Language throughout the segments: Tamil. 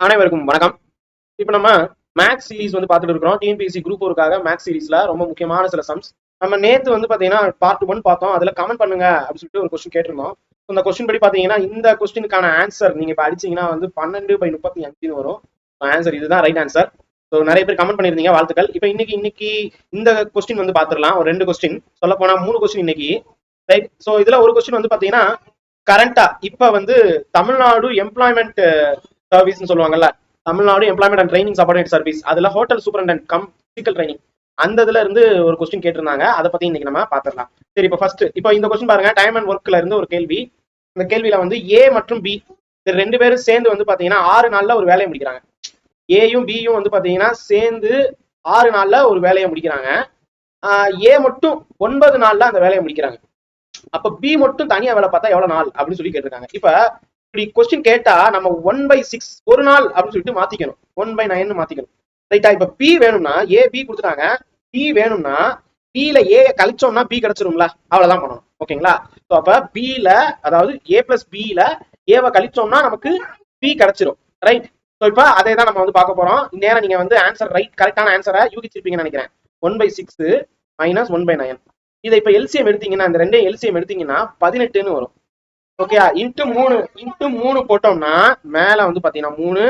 அனைவருக்கும் வணக்கம். இப்போ நம்ம மேக்ஸ் சீரிஸ் வந்து பார்த்துட்டு இருக்கிறோம். டிஎன்பிஎஸ்சி குரூப் ஒருக்காக மேக்ஸ் சீரிஸ்ல ரொம்ப முக்கியமான சில சம்ஸ் நம்ம நேத்து வந்து பாத்தீங்கன்னா பார்ட் ஒன் பார்த்தோம். அதுல கமெண்ட் பண்ணுங்க அப்படின்னு சொல்லிட்டு ஒரு கொஸ்டின் கேட்டிருந்தோம். இந்த கொஸ்டின் படி பாத்தீங்கன்னா இந்த கொஸ்டினுக்கான ஆன்சர் நீங்க இப்ப அடிச்சீங்கன்னா வந்து பன்னெண்டு பை முப்பத்தி அஞ்சுன்னு வரும். ஆன்சர் இதுதான் ரைட் ஆன்சர் ஸோ நிறைய பேர் கமெண்ட் பண்ணியிருந்தீங்க. வாழ்த்துக்கள். இப்போ இன்னைக்கு இன்னைக்கு இந்த கொஸ்டின் வந்து பார்த்துடலாம். ஒரு ரெண்டு கொஸ்டின் சொல்ல போனா மூணு கொஸ்டின் இன்னைக்கு. ரைட் ஸோ இதுல ஒரு கொஸ்டின் வந்து பாத்தீங்கன்னா கரண்டா இப்ப வந்து தமிழ்நாடு எம்ப்ளாய்மெண்ட் சர்வீஸ்னு சொல்லுவாங்கல்ல Tamil Nadu employment and training subordinate service அதுல hotel superintendent cum physical training அந்த இதுல இருந்து ஒரு கொஸ்டின் கேட்டிருந்தாங்க. அதை பத்தி இன்னைக்கு நம்ம பாத்திரலாம். சரி இப்போ ஃபர்ஸ்ட் இப்போ இந்த கொஸ்டின் பாருங்க. டைம் அண்ட் ஒர்க்ல இருந்து ஒரு கேள்வி. இந்த கேள்வியில வந்து ஏ மற்றும் பி ரெண்டு பேரும் சேர்ந்து வந்து பாத்தீங்கன்னா ஆறு நாள்ல ஒரு வேலையை முடிக்கிறாங்க. ஏயும் பியும் வந்து பாத்தீங்கன்னா சேர்ந்து ஆறு நாள்ல ஒரு வேலையை முடிக்கிறாங்க. ஏ மட்டும் ஒன்பது நாள்ல அந்த வேலையை முடிக்கிறாங்க. அப்ப பி மட்டும் தனியா வேலை பார்த்தா எவ்வளவு நாள் அப்படின்னு சொல்லி கேட்டிருக்காங்க. இப்ப இப்படி கொஸ்டின் கேட்டா நம்ம ஒன் பை சிக்ஸ் ஒரு நாள் அப்படின்னு சொல்லிட்டு மாத்திக்கணும். ஒன் பை நைன் மாத்திக்கணும். ரைட்டா இப்ப பி வேணும்னா ஏ பி கொடுத்துட்டாங்க. பி வேணும்னா பில ஏ கழிச்சோம்னா பி கிடைச்சிரும்ல. அவ்வளவுதான் பண்ணணும். ஓகேங்களா? ஸோ அப்ப பில அதாவது ஏ பிளஸ் பில ஏவை கழிச்சோம்னா நமக்கு பி கிடைச்சிரும். ரைட் ஸோ இப்போ அதே தான் நம்ம வந்து பார்க்க போறோம். நேரம் நீங்க வந்து ஆன்சர் ரைட் கரெக்டான ஆன்சரை யூகிச்சிருப்பீங்கன்னு நினைக்கிறேன். One by six minus one by nine இதை இப்போ எல்சிஎம் எடுத்தீங்கன்னா இந்த ரெண்டே எல்சிஎம் எடுத்தீங்கன்னா பதினெட்டுன்னு வரும். ஓகேயா இன்ட்டு மூணு இன்ட்டு மூணு போட்டோம்னா மேல வந்து பாத்தீங்கன்னா மூணு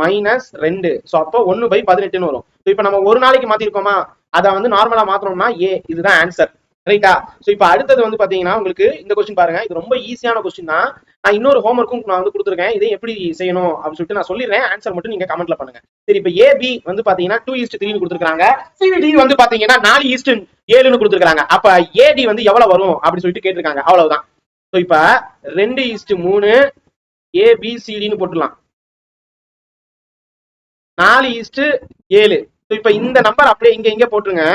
மைனஸ் ரெண்டு. ஸோ அப்போ ஒன்னு பை பதினெட்டுன்னு வரும். ஸோ இப்போ நம்ம ஒரு நாளைக்கு மாத்திருக்கோமா? அதை வந்து நார்மலா மாத்தணும்னா ஏ இதுதான் ஆன்சர் ரைட்டா ஸோ இப்போ அடுத்தது வந்து பாத்தீங்கன்னா உங்களுக்கு இந்த கொஸ்டின் பாருங்க. இது ரொம்ப ஈஸியான கொஸ்டின் தான். நான் இன்னொரு ஹோம்ஒர்க்கும் நான் வந்து கொடுத்துருக்கேன். இதை எப்படி செய்யணும் அப்படின்னு சொல்லிட்டு நான் சொல்லிடுறேன். ஆன்சர் மட்டும் நீங்க கமெண்ட்ல பண்ணுங்க. சரி இப்போ ஏபி வந்து பாத்தீங்கன்னா டூ ஈஸ்ட் த்ரீனு கொடுத்துருக்காங்க சிடி வந்து பாத்தீங்கன்னா நாலு ஈஸ்ட் ஏழுன்னு கொடுத்துருக்காங்க அப்ப ஏடி வந்து எவ்வளவு வரும் அப்படின்னு சொல்லிட்டு கேட்டிருக்காங்க. அவ்வளவுதான். ஸோ இப்ப ரெண்டு ஈஸ்ட் மூணு ஏபிசிடின்னு போட்டுலாம் நாலு ஈஸ்ட் ஏழு. ஸோ இப்ப இந்த நம்பர் அப்படியே இங்க இங்க போட்டுருங்க.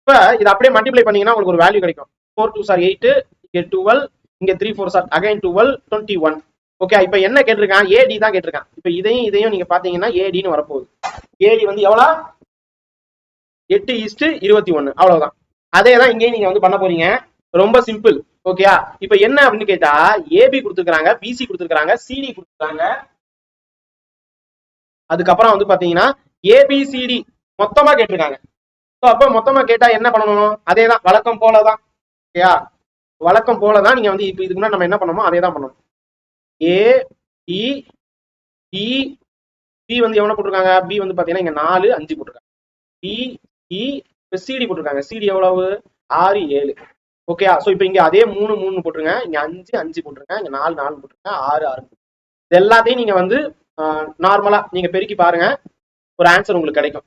இப்ப இதை அப்படியே மல்டிப்ளை பண்ணீங்கன்னா உங்களுக்கு ஒரு வேல்யூ கிடைக்கும். ஃபோர் டூ சார் எயிட் இங்க டுவெல் இங்க three four sir again twelve twenty one okay இப்ப என்ன கேட்டிருக்கான்? ஏடி தான் கேட்டிருக்கான். இப்ப இதையும் இதையும் நீங்க பாத்தீங்கன்னா ஏடின்னு வரப்போகுது. ஏடி வந்து எவ்வளோ? எட்டு ஈஸ்ட் இருபத்தி ஒன்று அவ்வளோதான் அதே தான் இங்கேயும் நீங்க வந்து பண்ண போறீங்க. ரொம்ப சிம்பிள் ஓகேயா இப்ப என்ன அப்படின்னு கேட்டா ஏபி கொடுத்துருக்காங்க பிசி கொடுத்துருக்காங்க சிடி கொடுத்துருக்காங்க அதுக்கப்புறம் வந்து பாத்தீங்கன்னா ஏபிசிடி மொத்தமா கேட்டிருக்காங்க. ஸோ அப்போ மொத்தமா கேட்டா என்ன பண்ணணும்? அதே தான் வழக்கம் போலதான் ஓகேயா வழக்கம் போலதான் நீங்க வந்து இப்போ இதுக்கு முன்னாடி நம்ம என்ன பண்ணணுமோ அதே தான் பண்ணணும். ஏ பி பி பி வந்து எவ்வளவு போட்டிருக்காங்க? பி வந்து பாத்தீங்கன்னா இங்க நாலு அஞ்சு போட்டிருக்காங்க. பி இ இப்போ சிடி போட்டிருக்காங்க. சிடி எவ்வளவு? ஆறு ஏழு. ஓகேயா ஸோ இப்போ இங்கே அதே மூணு மூணு போட்டுருங்க. இங்கே அஞ்சு அஞ்சு போட்டுருங்க. இங்கே நாலு நாலு போட்டுருங்க. ஆறு ஆறு இது எல்லாத்தையும் நீங்கள் வந்து நார்மலாக நீங்கள் பெருக்கி பாருங்க. ஒரு ஆன்சர் உங்களுக்கு கிடைக்கும்.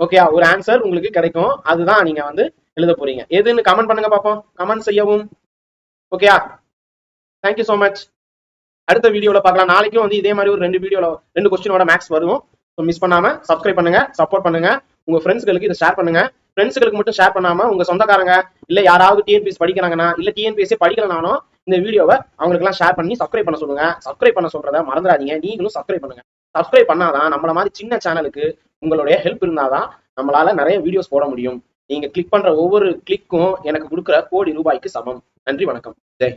ஓகேயா ஒரு ஆன்சர் உங்களுக்கு கிடைக்கும். அதுதான் நீங்கள் வந்து எழுத போறீங்க. எதுன்னு கமெண்ட் பண்ணுங்க பார்ப்போம் கமெண்ட் செய்யவும். ஓகேயா தேங்க்யூ ஸோ மச் அடுத்த வீடியோவில் பார்க்கலாம். நாளைக்கும் வந்து இதே மாதிரி ஒரு ரெண்டு வீடியோவில் ரெண்டு கொஸ்டினோட மேக்ஸ் வரும் ஸோ மிஸ் பண்ணாமல் சப்ஸ்கிரைப் பண்ணுங்கள் சப்போர்ட் பண்ணுங்கள் உங்கள் ஃப்ரெண்ட்ஸ்களுக்கு இதை ஷேர் பண்ணுங்கள் ஃப்ரெண்ட்ஸுகளுக்கு மட்டும் ஷேர் பண்ணாம உங்க சொந்தக்காரங்க இல்ல யாராவது டிஎன்பிஎஸ் படிக்கிறாங்கன்னா இல்ல டிஎன்பிஎஸ்சி படிக்கலனாலும் இந்த வீடியோவை அவங்களுக்குலாம் ஷேர் பண்ணி சப்ஸ்கிரைப் பண்ண சொல்லுங்க. சப்ஸ்கிரைப் பண்ண சொல்றத மறந்துடாதீங்க. நீங்களும் சப்ஸ்கிரைப் பண்ணுங்க. சப்ஸ்கிரைப் பண்ணாதான் நம்மள மாதிரி சின்ன சேனலுக்கு உங்களுடைய ஹெல்ப் இருந்தாதான் நம்மளால நிறைய வீடியோஸ் போட முடியும். நீங்க கிளிக் பண்ற ஒவ்வொரு கிளிக்கும் எனக்கு கொடுக்குற கோடி ரூபாய்க்கு சமம். நன்றி வணக்கம். ஜெய்